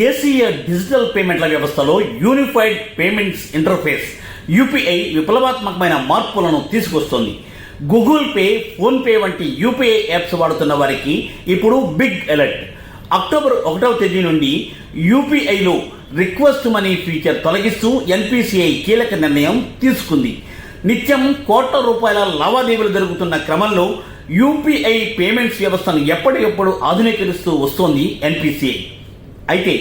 దేశీయ డిజిటల్ పేమెంట్ల వ్యవస్థలో unified payments interface UPI విప్లవాత్మకమైన మార్పులను తీసుకొస్తోంది. గూగుల్ పే ఫోన్పే వంటి యూపీఐ యాప్స్ వాడుతున్న వారికి ఇప్పుడు బిగ్ అలర్ట్. అక్టోబర్ ఒకటవ తేదీ నుండి యూపీఐలో రిక్వెస్ట్ మనీ ఫీచర్ తొలగిస్తూ ఎన్పిసిఐ కీలక నిర్ణయం తీసుకుంది. నిత్యం కోట్ల రూపాయల లావాదేవీలు జరుగుతున్న క్రమంలో యూపీఐ పేమెంట్స్ వ్యవస్థను ఎప్పటికప్పుడు ఆధునీకరిస్తూ వస్తోంది ఎన్పిసిఐ. అయితే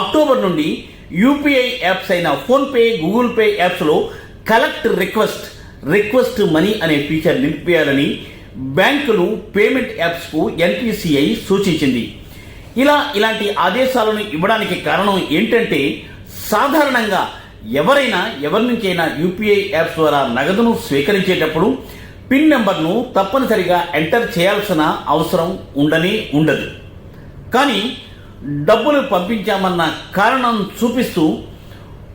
అక్టోబర్ నుండి యూపీఐ యాప్స్ అయిన ఫోన్పే గూగుల్ పే యాప్స్లో కలెక్ట్ రిక్వెస్ట్ రిక్వెస్ట్ మనీ అనే ఫీచర్ నిలిపేయాలని బ్యాంకులు పేమెంట్ యాప్స్కు ఎన్పిసిఐ సూచించింది. ఇలా ఇలాంటి ఆదేశాలను ఇవ్వడానికి కారణం ఏంటంటే సాధారణంగా ఎవరైనా ఎవరి నుంచైనా యూపీఐ యాప్స్ ద్వారా నగదును స్వీకరించేటప్పుడు పిన్ నెంబర్ను తప్పనిసరిగా ఎంటర్ చేయాల్సిన అవసరం ఉండనే ఉండదు. కానీ డబ్బులు పంపించామన్న కారణం చూపిస్తూ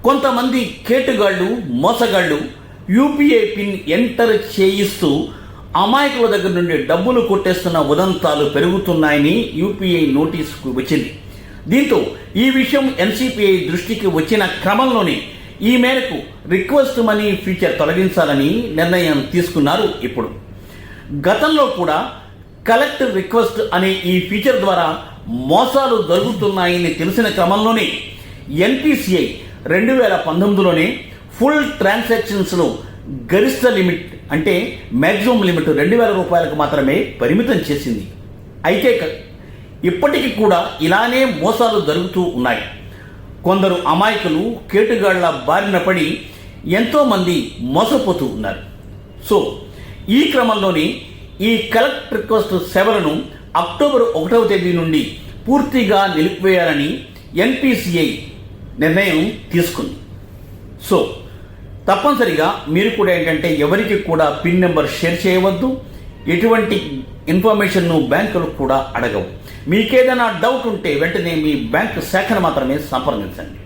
కొంతమంది కేటుగాళ్ళు మోసగాళ్ళు యూపీఐ పిన్ ఎంటర్ చేయిస్తూ అమాయకుల దగ్గర నుండి డబ్బులు కొట్టేస్తున్న ఉదంతాలు పెరుగుతున్నాయని యూపీఐ నోటీసుకు వచ్చింది. దీంతో ఈ విషయం ఎన్సిపిఐ దృష్టికి వచ్చిన క్రమంలోనే ఈ మేరకు రిక్వెస్ట్ మనీ ఫీచర్ తొలగించాలని నిర్ణయం తీసుకున్నారు ఇప్పుడు. గతంలో కూడా కలెక్ట్ రిక్వెస్ట్ అనే ఈ ఫీచర్ ద్వారా మోసాలు జరుగుతున్నాయని తెలిసిన క్రమంలోనే ఎన్పిసిఐ రెండు వేల పంతొమ్మిదిలోనే ఫుల్ ట్రాన్సాక్షన్స్ను గరిష్ట లిమిట్ అంటే మ్యాక్సిమం లిమిట్ రెండు వేల రూపాయలకు మాత్రమే పరిమితం చేసింది. అయితే ఇప్పటికీ కూడా ఇలానే మోసాలు జరుగుతూ ఉన్నాయి. కొందరు అమాయకులు కేటుగాళ్ళ బారిన పడి ఎంతోమంది మోసపోతూ ఉన్నారు. సో ఈ క్రమంలోనే ఈ కలెక్ట్ రిక్వెస్ట్ సేవలను అక్టోబర్ ఒకటవ తేదీ నుండి పూర్తిగా నిలిపివేయాలని ఎన్పిసిఐ నిర్ణయం తీసుకుంది. సో తప్పనిసరిగా మీరు కూడా ఏంటంటే ఎవరికి కూడా పిన్ నెంబర్ షేర్ చేయవద్దు. ఎటువంటి ఇన్ఫర్మేషన్ను బ్యాంకులు కూడా అడగవు. మీకేదైనా డౌట్ ఉంటే వెంటనే మీ బ్యాంక్ శాఖను మాత్రమే సంప్రదించండి.